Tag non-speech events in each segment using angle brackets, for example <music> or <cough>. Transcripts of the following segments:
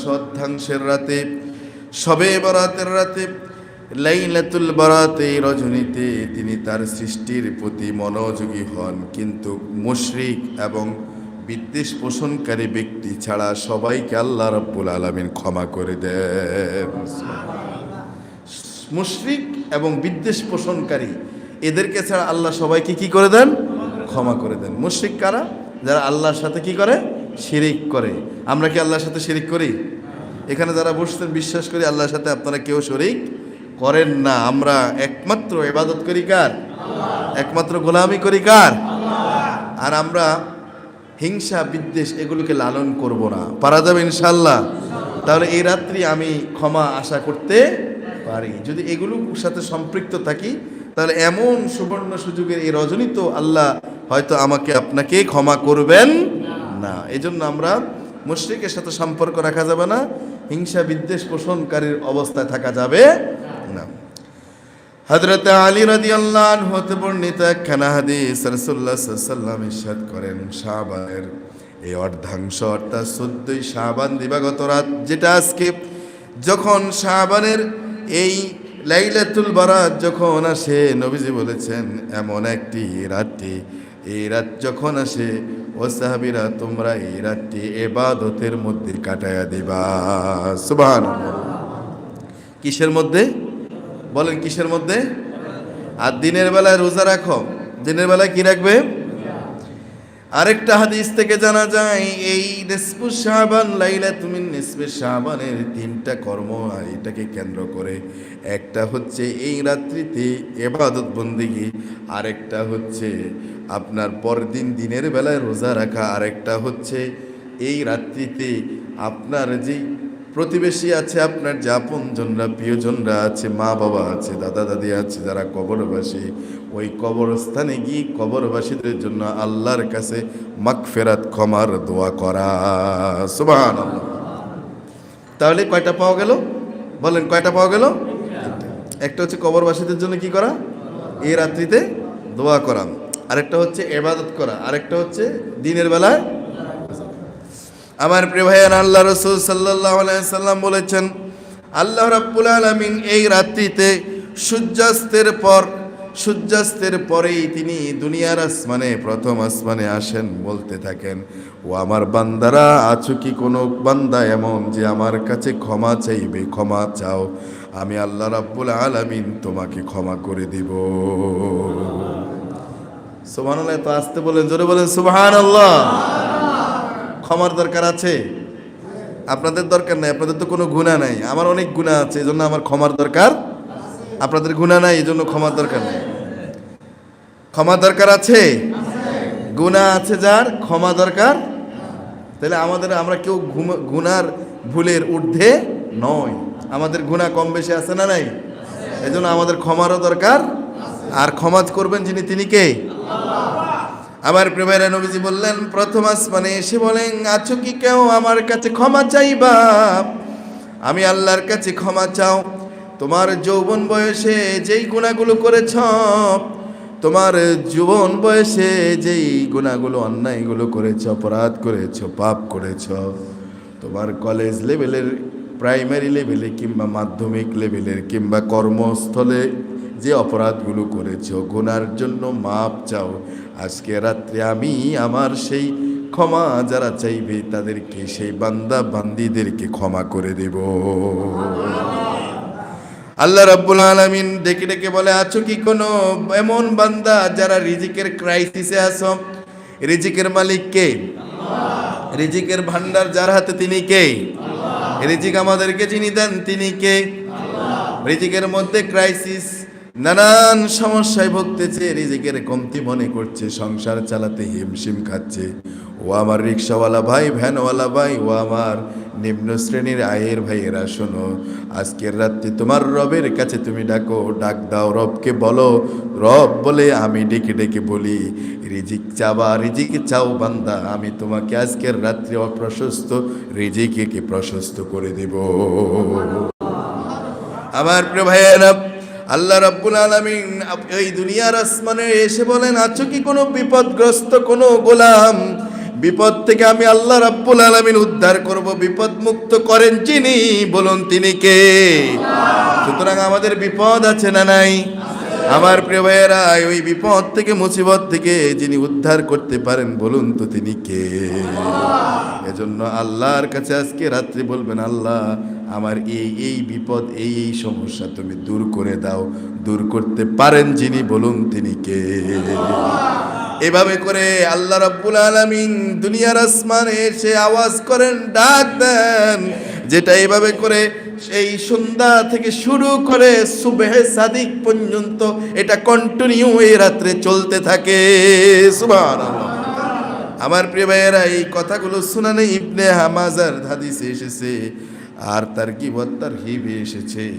শতাংশ অর্ধাংশের রাতে, সবে বরাতের রাতে, লাইলাতুল বরাতে রজনীতে তিনি তার সৃষ্টির প্রতি মনোযোগী হন। কিন্তু মুশরিক এবং বিদ্বেষ পোষণকারী ব্যক্তি ছাড়া সবাইকে আল্লাহ রব্বুল আলমিন ক্ষমা করে দেন। মুশরিক এবং বিদ্বেষ পোষণকারী, এদেরকে ছাড়া আল্লাহ সবাইকে কি করে দেন? ক্ষমা করে দেন। মুশরিক কারা? যারা আল্লাহর সাথে কি করে? শিরিক করে। আমরা কি আল্লাহর সাথে শিরিক করি? এখানে যারা বসতেন, বিশ্বাস করি আল্লাহর সাথে আপনারা কেউ শরিক করেন না। আমরা একমাত্র এবাদত করি কার? একমাত্র গোলামি করি কার? আর আমরা হিংসা, বিদ্বেষ এগুলোকে লালন করব না। পারা যাবে ইনশাল্লাহ তাহলে এই রাত্রি আমি ক্ষমা আশা করতে পারি। যদি এগুলোর সাথে সম্পৃক্ত থাকি, তাহলে এমন সুবর্ণ সুযোগের এই রজনী তো আল্লাহ হয়তো আমাকে আপনাকে ক্ষমা করবেন না। এই জন্য আমরা মুশ্রিকের সাথে সম্পর্ক রাখা যাবে না, হিংসা বিদ্বেষ পোষণকারীর অবস্থায় থাকা যাবে না। হজরত আলী রাদি আল্লাহ হতে বর্ণিত একখানা হাদিস রসুল্লাহ ইসাদ করেন শাহবানের এই অর্ধাংশ অর্থাৎ চোদ্দই শাহবান দিবাগত রাত যেটা আজকে, যখন শাহবানের এই লাইলাতুল বারাত যখন আসে, নবীজি বলেছেন, এমন একটি রাত্রি এই রাত যখন আসে ও সাহাবিরা, তোমরা এই রাতটি এবাদতের মধ্যে কাটায়া দিবা। সুবান কিসের মধ্যে? বলেন কিসের মধ্যে? আর দিনের বেলায় রোজা রাখো। দিনের বেলায় কি রাখবে? আরেকটা হাদিস থেকে জানা যায়, এই নিসফু শাবান লাইলা তুমি নিসফে শাবানের তিনটা কর্ম, আর এটাকে কেন্দ্র করে একটা হচ্ছে এই রাত্রিতে এবাদত বন্দিগি, আরেকটা হচ্ছে আপনার পরদিন দিনের বেলায় রোজা রাখা, আরেকটা হচ্ছে এই রাত্রিতে আপনার যেই প্রতিবেশী আছে আপনার যে আপনজনরা প্রিয়জনরা আছে, মা বাবা আছে, দাদা দাদি আছে, যারা কবরবাসী, ওই কবরস্থানে গিয়ে কবরবাসীদের জন্য আল্লাহর কাছে মাগফেরাত, ক্ষমার দোয়া করা। সুবহান তাহলে কয়টা পাওয়া গেল? বলেন, কয়টা পাওয়া গেল? একটা হচ্ছে কবরবাসীদের জন্য কি করা? এই রাত্রিতে দোয়া করা। আরেকটা হচ্ছে এবাদত করা। আরেকটা হচ্ছে দিনের বেলায় আমার প্রিয় ভাইয়ান আল্লাহ রসুল সাল্লাহ সাল্লাম বলেছেন, আল্লাহ রাব্বুল আলমিন এই রাত্রিতে সূর্যাস্তের পর, সূর্যাস্তের পরেই তিনি দুনিয়ার আসমানে, প্রথম আসমানে আসেন বলতে থাকেন, ও আমার বান্দারা, আছো কি কোনো বান্দা এমন যে আমার কাছে ক্ষমা চাইবে? ক্ষমা চাও, আমি আল্লাহ রাব্বুল আলামিন তোমাকে ক্ষমা করে দিব। আল্লাহ তো আসতে বলেন, জোরে বলেন সুবহান আল্লাহ ক্ষমার দরকার আছে? আপনাদের দরকার নাই, আপনাদের তো কোনো গুণা নাই। আমার অনেক গুণা আছে এই জন্য আমার ক্ষমার দরকার আপনাদের গুণা নাই এই জন্য ক্ষমার দরকার নেই। ক্ষমা দরকার আছে? গুণা আছে যার, ক্ষমা দরকার। তাহলে আমাদের, আমরা কেউ গুনার ভুলের ঊর্ধ্বে নয় আমাদের গুণা কম বেশি আছে না নাই? এই জন্য আমাদের ক্ষমারও দরকার। আর ক্ষমা করবেন যিনি, তিনি কে? আমার প্রেমের নবীজি বললেন, প্রথম আসমানে এসে বলেন, আছো কি কেউ? আমার কাছে ক্ষমা চাইবা। আমি আল্লাহর কাছে ক্ষমা চাও। তোমার যৌবন বয়সে যেই গুণাগুলো করেছ, তোমার যুবন বয়সে যেই গুণাগুলো, অন্যায়গুলো করেছ, অপরাধ করেছ, পাপ করেছ, তোমার কলেজ লেভেলের, প্রাইমারি লেভেলে কিংবা মাধ্যমিক লেভেলের কিংবা কর্মস্থলে যে অপরাধগুলো করেছ, গুনার জন্য মাপ চাও। আজকে রাত্রে আমি আমার সেই ক্ষমা যারা চাইবে, তাদেরকে সেই বান্দা বান্দিদেরকে ক্ষমা করে দেব। আল্লাহ রাব্বুল আলামিন ডেকে ডেকে বলে, আছো কি কোনো এমন বান্দা যারা রিজিকের ক্রাইসিসে আছো? রিজিকের মালিক কে? রিজিকের ভান্ডার যার হাতে তিনি কে? রিজিক আমাদেরকে যিনি দেন তিনি কে? রিজিকের মধ্যে ক্রাইসিস নানান সমস্যায় ভুগতেছে রিজিকের কমতি মনে করছে, সংসার চালাতে হিমশিম খাচ্ছে। ও আমার রিক্সাওয়ালা ভাই, ভ্যানওয়ালা ভাই, ও আমার নিম্ন শ্রেণির আয়ের ভাইয়েরা, শোনো, আজকের রাত্রে তোমার রবের কাছে তুমি ডাকো, ডাক দাও রবকে বলো। রব বলে আমি ডেকে ডেকে বলি, রিজিক চাবা রিজিক চাও বান্দা, আমি তোমাকে আজকের রাত্রে অপ্রশস্ত রিজিকে প্রশস্ত করে দেব। আমার প্রিয় ভাইয়েরা আল্লাহ রাব্বুল আলামিন এই দুনিয়ার আসমানে এসে বলেন আছো কি কোনো বিপদগ্রস্ত কোনো গোলাম বিপদ থেকে আমি আল্লাহ রাব্বুল আলামিন উদ্ধার করব, বিপদ মুক্ত করেন যিনি, বলুন তিনি কে? সুতরাং আমাদের বিপদ আছে না নাই? আমার প্রিয় ভাইয়েরা, ওই বিপদ থেকে, মুসিবত থেকে যিনি উদ্ধার করতে পারেন, বলুন তো তিনি কে? এজন্য আল্লাহর কাছে আজকে রাত্রি বলবেন, আল্লাহ আমার এই এই বিপদ, এই এই সমস্যা তুমি দূর করে দাও। দূর করতে পারেন যিনি, বলুন তিনি কে? এভাবে করে আল্লাহ রাব্বুল আলামিন দুনিয়ার আসমানে এসে আওয়াজ করেন, ডাক দেন। যেটা এভাবে করে সেই সন্ধ্যা থেকে শুরু করে সুবেহে সাদিক পর্যন্ত এটা কন্টিনিউ এই রাত্রে চলতে থাকে। সুবহানাল্লাহ। আমার প্রিয় ভাইয়েরা, এই কথাগুলো শুনানে ইবনে হামাজার হাদিসে এসেছে। আর তার কি বত্তার হিবে এসেছে?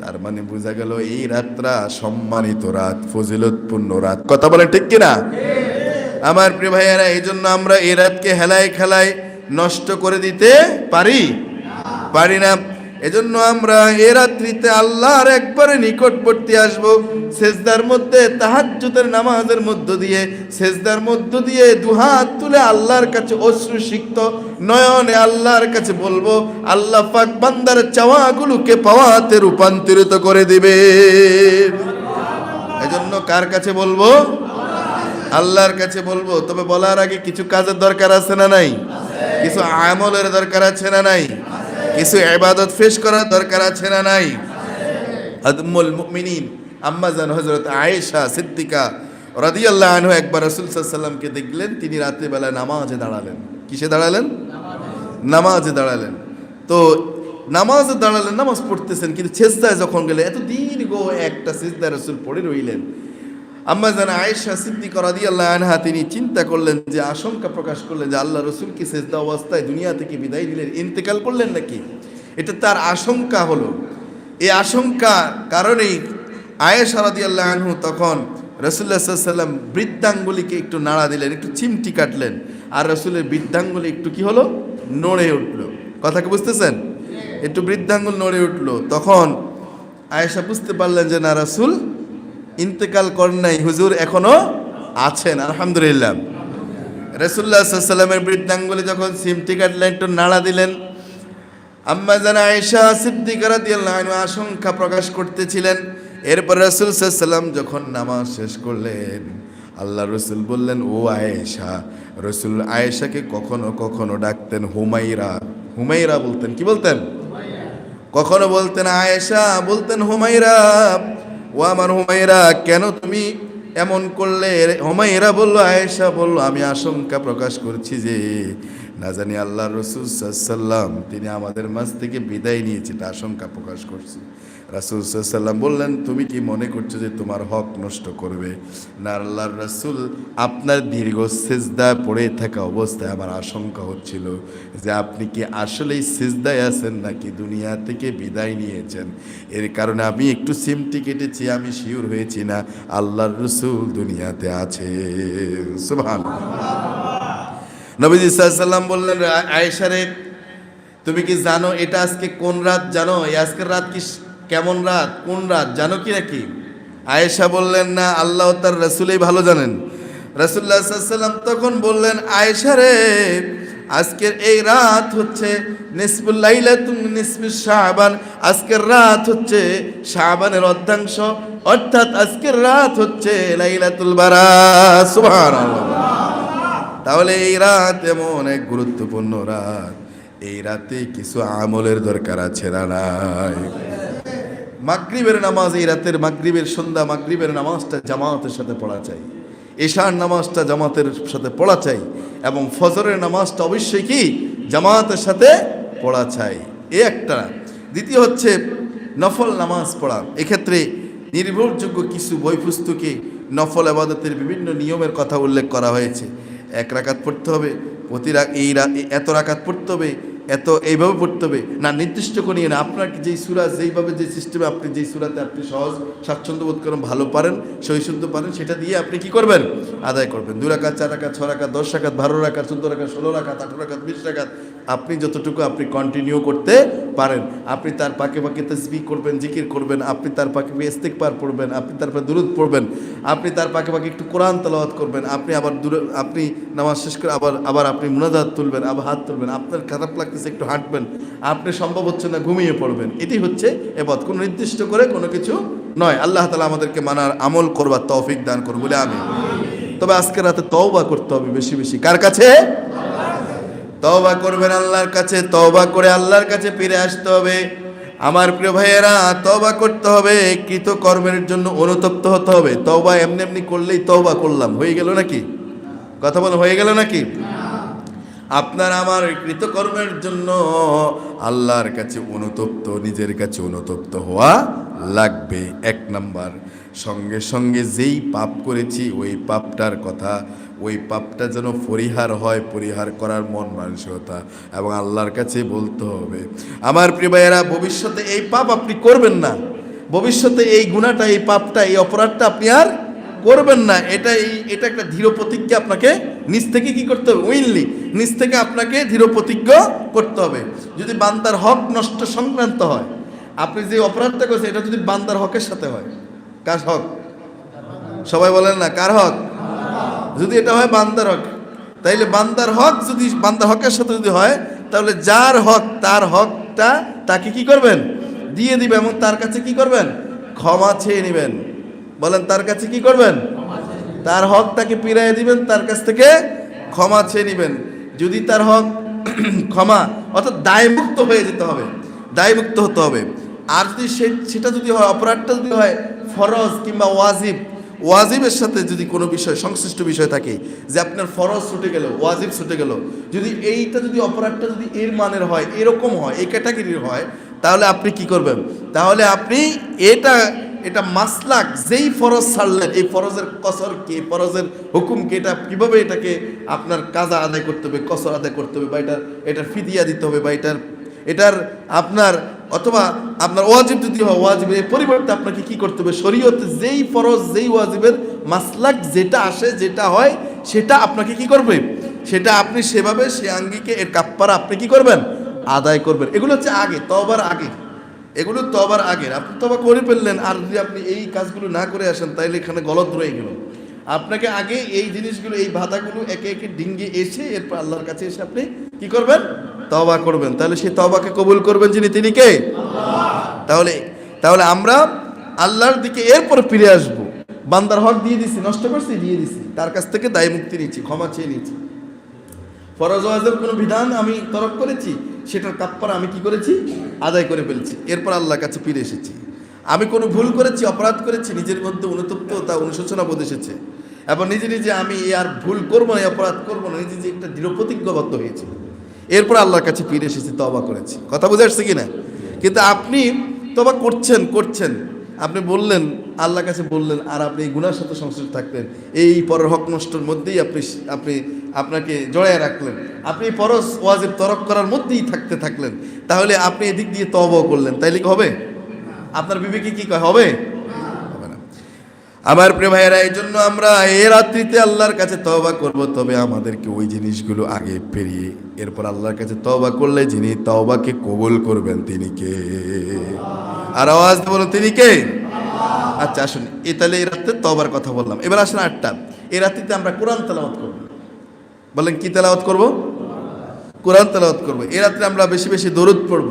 তার মানে বোঝা গেল এই রাতটা সম্মানিত রাত, ফজিলতপূর্ণ রাত। কথা বলে ঠিক কিনা? আমার প্রিয় ভাইয়েরা এই জন্য আমরা এই রাতকে হেলায় খেলায় নষ্ট করে দিতে পারি? পারি না। এজন্য আমরা এ রাত্রিতে আল্লাহর একবারে নিকটবর্তী আসব, সেজদার মধ্যে, তাহাজ্জুদের নামাজের মধ্য দিয়ে, সেজদার মধ্য দিয়ে দুহাত তুলে আল্লাহর কাছে অশ্রু সিক্ত, নয়নে আল্লাহর কাছে বলব, আল্লাহ পাক বান্দার চাওয়াগুলোকে পাওয়াতে রূপান্তরিত করে দিবে। এজন্য কার কাছে বলব? আল্লাহর কাছে বলব। তবে বলার আগে কিছু কাজের দরকার আছে না নাই? কিছু আমলের দরকার আছে না নাই? কিছু ইবাদত ফেস করার দরকার আছে না নাই? আদমুল মুমিনিন আম্মাজান হযরত আয়েশা সিদ্দিকা রাদিয়াল্লাহু আনহু একবার রাসূল সাল্লাল্লাহু দেখলেন, তিনি রাতে বেলা নামাজে দাঁড়ালেন। কিসে দাঁড়ালেন? নামাজে দাঁড়ালেন। তো নামাজে দাঁড়ালেন, নামাজ পড়তেছেন, কিন্তু ছেজদায় যখন গেলে এত দীর্ঘ একটা সিজদা রসুল পড়ে রইলেন। আম্মা জান আয়েশা সিদ্দিক রাদিয়াল্লাহু আনহা, তিনি চিন্তা করলেন যে, আশঙ্কা প্রকাশ করলেন যে, আল্লাহ রসুল কি সেজদা অবস্থায় দুনিয়া থেকে বিদায় দিলেন ইন্তেকাল করলেন নাকি? এটা তার আশঙ্কা হলো। এই আশঙ্কা কারণেই আয়েশা রাদিয়াল্লাহু আনহু তখন রসুল্লাহ সাল্লাম বৃদ্ধাঙ্গুলিকে একটু নাড়া দিলেন, একটু চিমটি কাটলেন। আর রসুলের বৃদ্ধাঙ্গুলি একটু কি হলো? নড়ে উঠল। কথা কি বুঝতেছেন? একটু বৃদ্ধাঙ্গুল নড়ে উঠল। তখন আয়েশা বুঝতে পারলেন যে, না, রাসুল ইন্তেকাল করেন নাই হুজুর এখনও আছেন আলহামদুলিল্লাহ। রসুল্লাহ সাল্লামের বৃদ্ধাঙ্গুলি যখন সিমটি কাটলেন একটু নাড়া দিলেন আম্মা জানা আয়েশা সিদ্দিকা রাদিয়াল্লাহু আশঙ্কা প্রকাশ করতেছিলেন। এরপর রসুল সাল্লাম যখন নামাজ শেষ করলেন আল্লাহ রসুল বললেন ও আয়েশা রসুল আয়েশাকে কখনো কখনো ডাকতেন হুমাইরা হুমাইরা বলতেন কি বলতেন? কখনো বলতেন আয়েশা বলতেন হুমাইরা ও আমার হুমাইরা কেন তুমি এমন করলে? হুমাইরা বলল, আয়েশা বলল, আমি আশঙ্কা প্রকাশ করছি যে, না জানি আল্লাহ রসুল সাল্লাম তিনি আমাদের মাঝ থেকে বিদায় নিয়েছে এটা আশঙ্কা প্রকাশ করছি। রাসুল সাল্লাম বললেন, তুমি কি মনে করছ যে তোমার হক নষ্ট করবে? না, আল্লাহর রাসুল আপনার দীর্ঘ সেজদা পড়ে থাকা অবস্থায় আমার আশঙ্কা হচ্ছিল যে আপনি কি আসলেই সেজদায় আছেন নাকি দুনিয়া থেকে বিদায় নিয়েছেন? এর কারণে আমি একটু সিমটি কেটেছি আমি শিওর হয়েছি না, আল্লাহর রসুল দুনিয়াতে আছে। নবীজি সাল্লাম বললেন আয়েশারে তুমি কি জানো এটা আজকে কোন রাত? জানো আজকের রাত কি কেমন রাত? কোন রাত? জানো কি নাকি? আয়েশা বললেন, না, আল্লাহ তার রসুলেই ভালো জানেন। রসুল্লাহ সাল্লাম তখন বললেন, আয়েশা রে, আজকের এই রাত হচ্ছে শাবান। আজকের রাত হচ্ছে শাবানের অর্ধাংশ। অর্থাৎ আজকের রাত হচ্ছে লাইলাতুল সুবহানাল্লাহ। তাহলে এই রাত এমন এক গুরুত্বপূর্ণ রাত। এই রাতে কিছু আমলের দরকার আছে না মাগরিবের নামাজ এই রাতের মাগরিবের সন্ধ্যা, মাগরিবের নামাজটা জামাতের সাথে পড়া চাই। এশার নামাজটা জামাতের সাথে পড়া চাই এবং ফজরের নামাজটা অবশ্যই কি? জামাতের সাথে পড়া চাই। এ একটা। দ্বিতীয় হচ্ছে নফল নামাজ পড়া। এক্ষেত্রে নির্ভরযোগ্য কিছু বই পুস্তকে নফল আবাদতের বিভিন্ন নিয়মের কথা উল্লেখ করা হয়েছে। এক রাকাত পড়তে হবে, প্রতি এই এত রাকাত পড়তে হবে এত এইভাবে পড়তে হবে। না, নির্দিষ্ট করিয়ে না আপনার যেই সুরা, যেইভাবে যে সিস্টেমে আপনি যেই সুরাতে আপনি সহজ স্বাচ্ছন্দ্য বোধ করেন, ভালো পারেন, সহিশুদ্ধ পারেন, সেটা দিয়ে আপনি কি করবেন? আদায় করবেন। দু রাখাত চার রাখাত ছ রাখাত দশ রাখাত বারো রাখাত চোদ্দ রাখাত ষোলো রাখাত আঠারো রাখাত বিশ রাকাত আপনি যতটুকু আপনি কন্টিনিউ করতে পারেন। আপনি তার পাকে পাকে তসবি করবেন, জিকির করবেন, আপনি তার পাকে পাকে ইস্তেকবার পড়বেন, আপনি তার পাকে দুরুদ পড়বেন, আপনি তার পাকে পাকে একটু কোরআন তেলাওয়াত করবেন, আপনি আবার দূরে আপনি নামাজ শেষ করে আবার আবার আপনি মুনাজাত তুলবেন, আবার হাত তুলবেন, আপনার খারাপ লাগতেছে একটু হাঁটবেন, আপনি সম্ভব হচ্ছে না ঘুমিয়ে পড়বেন। এটি হচ্ছে এবাদ কোনো নির্দিষ্ট করে কোনো কিছু নয়। আল্লাহ তালা আমাদেরকে মানার আমল করবার তৌফিক দান করব বলে আমি তবে আজকে রাতে তওবা করতে হবে বেশি বেশি। কার কাছে? তওবা করবেন আল্লাহর কাছে, তওবা করে আল্লাহর কাছে ফিরে আসতে হবে। আমার প্রিয় ভাইয়েরা, তওবা করতে হবে কৃত কর্মের জন্য অনুতপ্ত হতে হবে। তওবা এমনি এমনি করলেই তওবা করলাম। হয়ে গেল নাকি? কথা বলো, হয়ে গেল নাকি? আপনার আমার কৃতকর্মের জন্য আল্লাহর কাছে অনুতপ্ত, নিজের কাছে অনুতপ্ত হওয়া লাগবে। এক নাম্বার, সঙ্গে সঙ্গে যেই পাপ করেছি, ওই পাপটার কথা ওই পাপটা যেন পরিহার হয়, পরিহার করার মন মানসিকতা এবং আল্লাহর কাছে বলতে হবে। আমার প্রিয় ভাইয়েরা, ভবিষ্যতে এই পাপ আপনি করবেন না। ভবিষ্যতে এই গুণাটা এই পাপটা, এই অপরাধটা আপনি আর করবেন না। এটা এই, এটা একটা দৃঢ় প্রতিজ্ঞা আপনাকে নিজ থেকে কি করতে হবে? উইনলি নিজ থেকে আপনাকে দৃঢ় প্রতিজ্ঞ করতে হবে। যদি বান্দার হক নষ্ট সংক্রান্ত হয়, আপনি যে অপরাধটা করছেন, এটা যদি বান্দার হকের সাথে হয়, কার হক? সবাই বলেন না, কার হক? যদি এটা হয় বান্দার হক, তাইলে বান্দার হক যদি বান্দার হকের সাথে যদি হয়, তাহলে যার হক, তার হকটা তাকে কি করবেন? দিয়ে দিবে এবং তার কাছে কি করবেন? ক্ষমা চেয়ে নেবেন। বলেন, তার কাছে কি করবেন? তার হক তাকে পিরাই দিবেন, তার কাছ থেকে ক্ষমা চেয়ে নেবেন। যদি তার হক <clears throat> ক্ষমা, অর্থাৎ দায়মুক্ত হয়ে যেতে হবে, দায়মুক্ত হতে হবে। আর যদি সেটা যদি হয়, অপরাধটা যদি হয়, ফরজ কিংবা ওয়াজিব ওয়াজিবের সাথে যদি কোনো বিষয়, সংশ্লিষ্ট বিষয় থাকে, যে আপনার ফরজ ছুটে গেল, ওয়াজিব ছুটে গেল, যদি এইটা যদি অপরাধটা যদি এর মানের হয়, এরকম হয়, এই ক্যাটাগরির হয়, তাহলে আপনি কি করবেন? তাহলে আপনি এটা এটা মাসলাক যেই ফরজ ছাড়লেন, এই ফরজের কসর কি, ফরজের হুকুম কি, এটা কীভাবে এটাকে আপনার কাজা আদায় করতে হবে, কসর আদায় করতে হবে, বা এটার এটার ফিদিয়া দিতে হবে, বা এটার এটার আপনার অথবা আপনার ওয়াজিব যদি হয়, ওয়াজিবের পরিবর্তে আপনাকে কি করতে হবে? শরীয়তে যেই ফরজ, যেই ওয়াজিবের মাসলাক যেটা আসে, যেটা হয়, সেটা আপনাকে কি করবে? সেটা আপনি সেভাবে সে আঙ্গিকে, এর কাপ্পারা আপনি কি করবেন? আদায় করবেন। এগুলো হচ্ছে আগে তবার আগে। এগুলো তবার আগের আপনি তবা করে ফেললেন, আর যদি আপনি এই কাজগুলো না করে আসেন, তাইলে এখানে গলত রয়ে গেল। আপনাকে আগে এই জিনিসগুলো, এই ভাতাগুলো একে একে ডিঙ্গে এসে, এরপর আল্লাহর কাছে এসে আপনি কি করবেন? তবা করবেন। তাহলে সেই তবাকে কবুল করবেন যিনি, তিনি কে? তাহলে তাহলে আমরা আল্লাহর দিকে এরপর ফিরে আসব। বান্দার হক দিয়ে দিছি, নষ্ট করছি, দিয়ে দিছি। তার কাছ থেকে দায় মুক্তি নিচ্ছি ক্ষমা চেয়ে নিচ্ছি ফরজ ওয়াজের কোনো বিধান আমি তরক করেছি, সেটার কাপ্পার আমি কি করেছি? আদায় করে ফেলছি। এরপর আল্লাহর কাছে ফিরে এসেছি। আমি কোনো ভুল করেছি, অপরাধ করেছি, নিজের মধ্যে অনুতপ্ত তা অনুশোচনা বোধ এসেছে। এবং নিজে নিজে আমি আর ভুল করব না অপরাধ করব না, নিজে নিজে একটা দৃঢ় প্রতিজ্ঞাবদ্ধ হয়েছি। এরপর আল্লাহর কাছে ফিরে এসেছি তবা করেছি। কথা বুঝে আসছে কিনা? কিন্তু আপনি তবা করছেন করছেন। আপনি বললেন, আল্লাহর কাছে বললেন, আর আপনি এই গুনার সাথে সংশ্লিষ্ট থাকতেন। এই পরের হক নষ্টর মধ্যেই আপনি আপনি, আপনাকে জড়ায় রাখলেন। আপনি পরশ ওয়াজের তরক করার মধ্যেই থাকতে থাকলেন। তাহলে আপনি এদিক দিয়ে তবাও করলেন। তাইলে কি হবে? আপনার বিবেকে কি হবে? না আমার প্রিয় ভাইয়েরা এই জন্য আমরা এ রাত্রিতে আল্লাহর কাছে তওবা করব। তবে আমাদেরকে ওই জিনিসগুলো আগে পেরিয়ে এরপর আল্লাহর কাছে তওবা করলে যিনি তওবাকে কবুল করবেন, তিনি কে? আর আওয়াজ বলুন, তিনি কে? আচ্ছা আসুন, এ তাহলে এই রাত্রে তওবার কথা বললাম। এবার আসুন আটটা এই রাত্রিতে আমরা কোরআন তেলাওয়াত করব। বলেন, কি তেলাওয়াত করব? কোরআন তেলাওয়াত করব। এ রাত্রে আমরা বেশি বেশি দরুদ পড়ব।